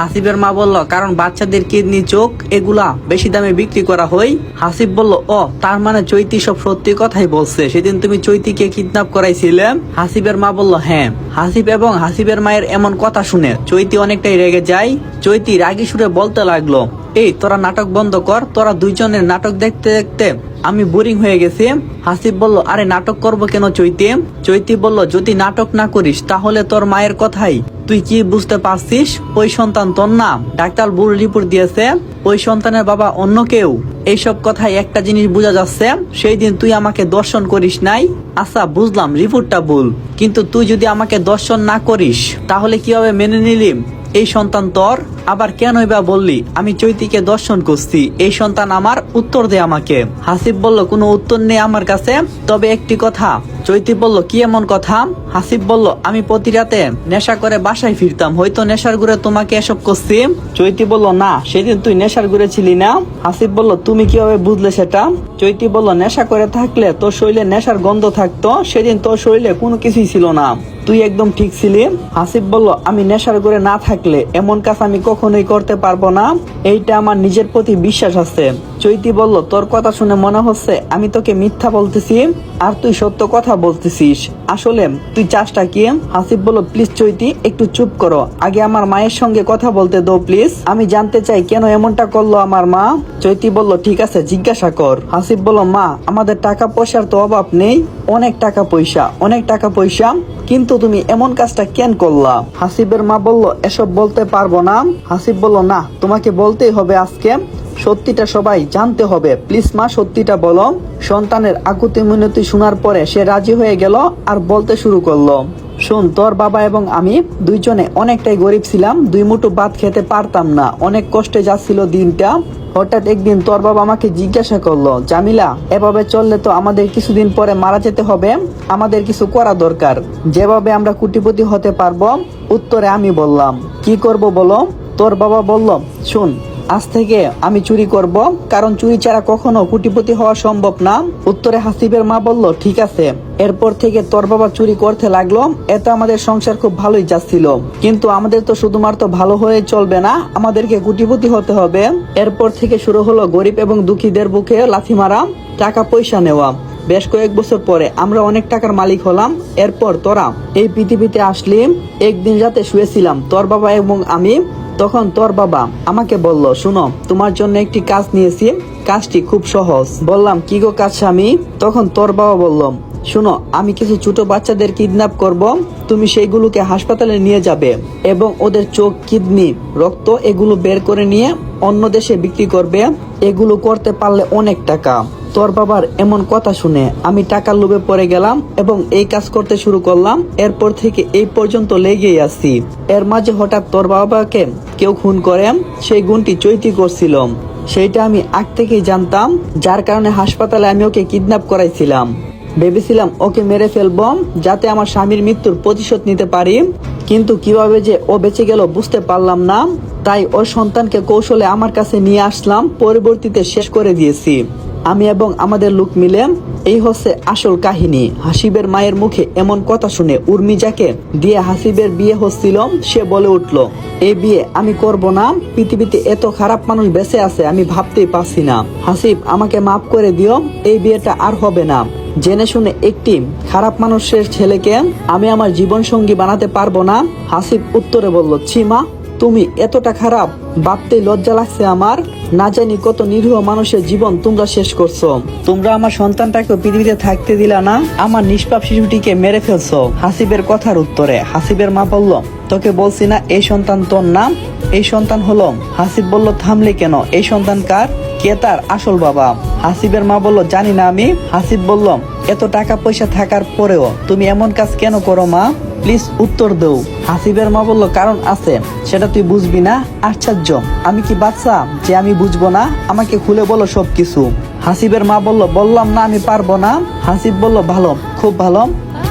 হাসিবের মা বলল, কারণ বাচ্চাদের কিডনি, চোখ এগুলা বেশি দামে বিক্রি করা হয় হাসিব বলল, ও, তার মানে চৈতি সব সত্যি কথাই বলছে। সেদিন তুমি চৈতিকে কিডন্যাপ করাইছিলে? হাসিবের মা বলল হ্যাঁ। হাসিব এবং হাসিবের মায়ের এমন কথা শুনে চৈতি অনেকটাই রেগে যায়। চৈতি রাগি সুরে বলতে লাগল, এই, তোরা নাটক বন্ধ কর, তোরা দুইজনের নাটক দেখতে দেখতে আমি বোরিং হয়ে গেছি। হাসিব বলল, আরে, নাটক করব কেন চৈতি? চৈতি বলল, যদি নাটক না করিস, তাহলে তোর মায়ের কথাই তুই কি বুঝতে পারছিস? ওই সন্তান তোর না। ডাক্তার ভুল রিপোর্ট দিয়েছে। ওই সন্তানের বাবা অন্য কেউ। এইসব কথায় একটা জিনিস বোঝা যাচ্ছে, সেই দিন তুই আমাকে দর্শন করিস নাই। আচ্ছা বুঝলাম রিপোর্টটা ভুল। কিন্তু তুই যদি আমাকে দর্শন না করিস, তাহলে কীভাবে মেনে নিলি? এই সন্তান তোর? আবার কেনই বা বললি, আমি চৈতিকে দর্শন করছি। এই সন্তান আমার উত্তর দে আমাকে। হাসিব বলল, কোনো উত্তর নেই আমার কাছে। তবে একটি কথা, চৈতি বলল, কি এমন কথা? হাসিব বলল, আমি প্রতি রাতে নেশা করে বাসায় ফিরতাম। হয়তো নেশার ঘুরে তোমাকে এসব করছি। চৈতি বলল, না, সেদিন তুই নেশার ঘুরে ছিলি না। হাসিব বলল, তুমি কীভাবে বুঝলে সেটা? চৈতি বলল, নেশা করে থাকলে তোর শরীরে নেশার গন্ধ থাকতো। সেদিন তোর শরীরে কোনো কিছুই ছিল না। তুই একদম ঠিক ছিলি। হাসিব বলল, আমি নেশার ঘুরে না থাকলে এমন কাজ আমি কখনোই করতে পারব না। এইটা আমার নিজের প্রতি বিশ্বাস আছে। চৈতি বলল, তোর কথা শুনে মনে হচ্ছে আমি তোকে মিথ্যা বলতেছি আর তুই সত্য কথা বলতেছিস। আসলে তুই চাষটা কি? হাসিব বলল, প্লিজ চৈতি, একটু চুপ করো। আগে আমার মায়ের সঙ্গে কথা বলতে দাও, প্লিজ। আমি জানতে চাই কেন এমনটা করল আমার মা? চৈতি বলল, ঠিক আছে, জিজ্ঞাসা কর। হাসিব বলল, মা, আমাদের টাকা পয়সার তো অভাব নেই। অনেক টাকা পয়সা অনেক টাকা পয়সা কিন্তু তুমি এমন কাজটা কেন করলা? হাসিবের মা বলল, এসব বলতে পারব না। হাসিব বলল, না, তোমাকে বলতেই হবে আজকে। সত্যিটা সবাই জানতে হবে। প্লিজ মা, সত্যিটা বলো। সন্তানের আকুতি মিনতি শোনার পরে সে রাজি হয়ে গেল আর বলতে শুরু করল। শোন, তোর বাবা এবং আমি দুইজনে অনেকটাই গরিব ছিলাম, দুই মুঠো ভাত খেতে পারতাম না। অনেক কষ্টে যাচ্ছিল দিনটা। হঠাৎ একদিন তোর বাবা আমাকে জিজ্ঞাসা করল, জামিলা, এভাবে চললে তো আমাদের কিছুদিন পরে মারা যেতে হবে। আমাদের কিছু করা দরকার। যেভাবে আমরা কুটিপতি হতে পারব, উত্তরে আমি বললাম, কি করব বলো? তোর বাবা বলল, শুন আজ থেকে আমি চুরি করব, কারণ চুরি ছাড়া কখনো কুটিপতি হওয়া সম্ভব না। উত্তরে হাসিবের মা বলল, ঠিক আছে। এরপর থেকে তোর বাবা চুরি করতে লাগল। এতে আমাদের সংসার খুব ভালোই যাচ্ছিল। কিন্তু আমাদের তো শুধুমাত্র ভালো হয়ে চলবে না, আমাদেরকে কুটিপতি হতে হবে। এরপর থেকে শুরু হলো গরিব এবং দুঃখীদের বুকে লাথি মারা, টাকা পয়সা নেওয়া। বেশ কয়েক বছর পরে আমরা অনেক টাকার মালিক হলাম। এরপর তোরা এই পৃথিবীতে আসলি, একদিন রাতে শুয়েছিলাম, তোর বাবা এবং আমি। তখন তোর বাবা আমাকে বলল, শুনো, তোমার জন্য একটি কাজ নিয়েছি। কাজটি খুব সহজ। বললাম, কি গো কাজ স্বামী? তখন তোর বাবা বললাম শুনো, আমি কিছু ছোট বাচ্চাদের কিডন্যাপ করব। তুমি সেইগুলোকে হাসপাতালে নিয়ে যাবে এবং ওদের চোখ কিডনি রক্ত এগুলো বের করে নিয়ে অন্য দেশে বিক্রি করবে। এগুলো করতে পারলে অনেক টাকা। তোর বাবার এমন কথা শুনে আমি টাকার লোভে পড়ে গেলাম এবং এই কাজ করতে শুরু করলাম। এরপর থেকে এই পর্যন্ত লেগেই আসছি এর মাঝে হঠাৎ তোর বাবাকে কেউ খুন করে, সেই গুণটি চৈতি করছিল সেইটা আমি আগ থেকেই জানতাম, যার কারণে হাসপাতালে আমি ওকে কিডন্যাপ করাইছিলাম। ভেবেছিলাম ওকে মেরে ফেলব, যাতে আমার স্বামীর মৃত্যুর প্রতিশোধ নিতে পারি। কিন্তু কীভাবে যে ও বেঁচে গেল বুঝতে পারলাম না। তাই ওর সন্তানকে কৌশলে আমার কাছে নিয়ে আসলাম, পরবর্তীতে শেষ করে দিয়েছি। আমি এবং আমাদের লোক মিলে, এই হচ্ছে আসল কাহিনী। হাসিবের মায়ের মুখে এমন কথা শুনে উর্মিজাকে দিয়ে হাসিবের বিয়ে হচ্ছিল, সে বলে উঠল, এই বিয়ে আমি করব না। পৃথিবীতে এত খারাপ মানুষ বেঁচে আছে, আমি ভাবতেই পারছি না। হাসিব, আমাকে মাফ করে দিও, এই বিয়েটা আর হবে না। জেনে শুনে একটি খারাপ মানুষের ছেলেকে আমি আমার জীবন সঙ্গী বানাতে পারব না। হাসিব উত্তরে বলল ছিমা তুমি এতটা খারাপ ভাবতে লজ্জা লাগছে আমার। না জানি কত নিরীহ মানুষের জীবন তোমরা শেষ করছ। তোমরা আমার সন্তানটাকে পৃথিবীতে থাকতে দিলা না, আমার নিষ্পাপ শিশুটিকে মেরে ফেলছো। হাসিবের কথার উত্তরে হাসিবের মা বলল, তোকে বলছি না, এই সন্তান তোর নাম? এই সন্তান হলো হাসিব বলল, থামলে কেন? এই সন্তান কার? কে তার আসল বাবা? হাসিবের মা বলল, জানি না আমি। হাসিব বলল, এত টাকা পয়সা থাকার পরেও তুমি এমন কাজ কেন করো মা? প্লিজ উত্তর দেও। হাসিবের মা বলল, কারণ আছে। সেটা তুই বুঝবি না? আশ্চর্য। আমি কি বাচ্চা? যে আমি বুঝব না? আমাকে খুলে বলো সব কিছু হাসিবের মা বলল, বললাম না, আমি পারব না। হাসিব বলল, ভালো, খুব ভালো।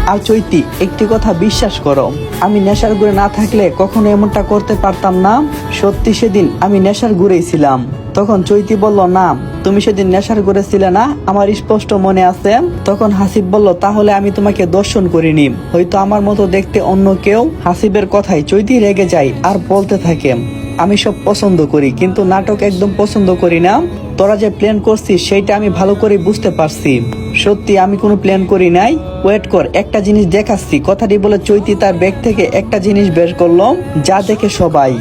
আর চৈতি, একটি কথা বিশ্বাস করো। আমি নেশার ঘুরে না থাকলে কখনো এমনটা করতে পারতাম না। সত্যি সেদিন আমি নেশার গুড়েই ছিলাম। তখন চৈতি বলল, না তুমি সেদিন নেশার গুড়ে ছিলে না? আমার স্পষ্ট মনে আছে। তখন হাসিব বলল, তাহলে আমি তোমাকে দর্শন করিনি। হয়তো আমার মতো দেখতে অন্য কেউ হাসিবের কথাই চৈতি রেগে যায় আর বলতে থাকে, আমি সব পছন্দ করি, কিন্তু নাটক একদম পছন্দ করি না। তোরা যে প্ল্যান করছিস, সেইটা আমি ভালো করে বুঝতে পারছি। সত্যি, আমি কোনো প্ল্যান করি নাই। ওয়েট কর, একটা জিনিস দেখাচ্ছি। কথাটি বলে চৈতি তার ব্যাগ থেকে একটা জিনিস বের করলাম যা দেখে সবাই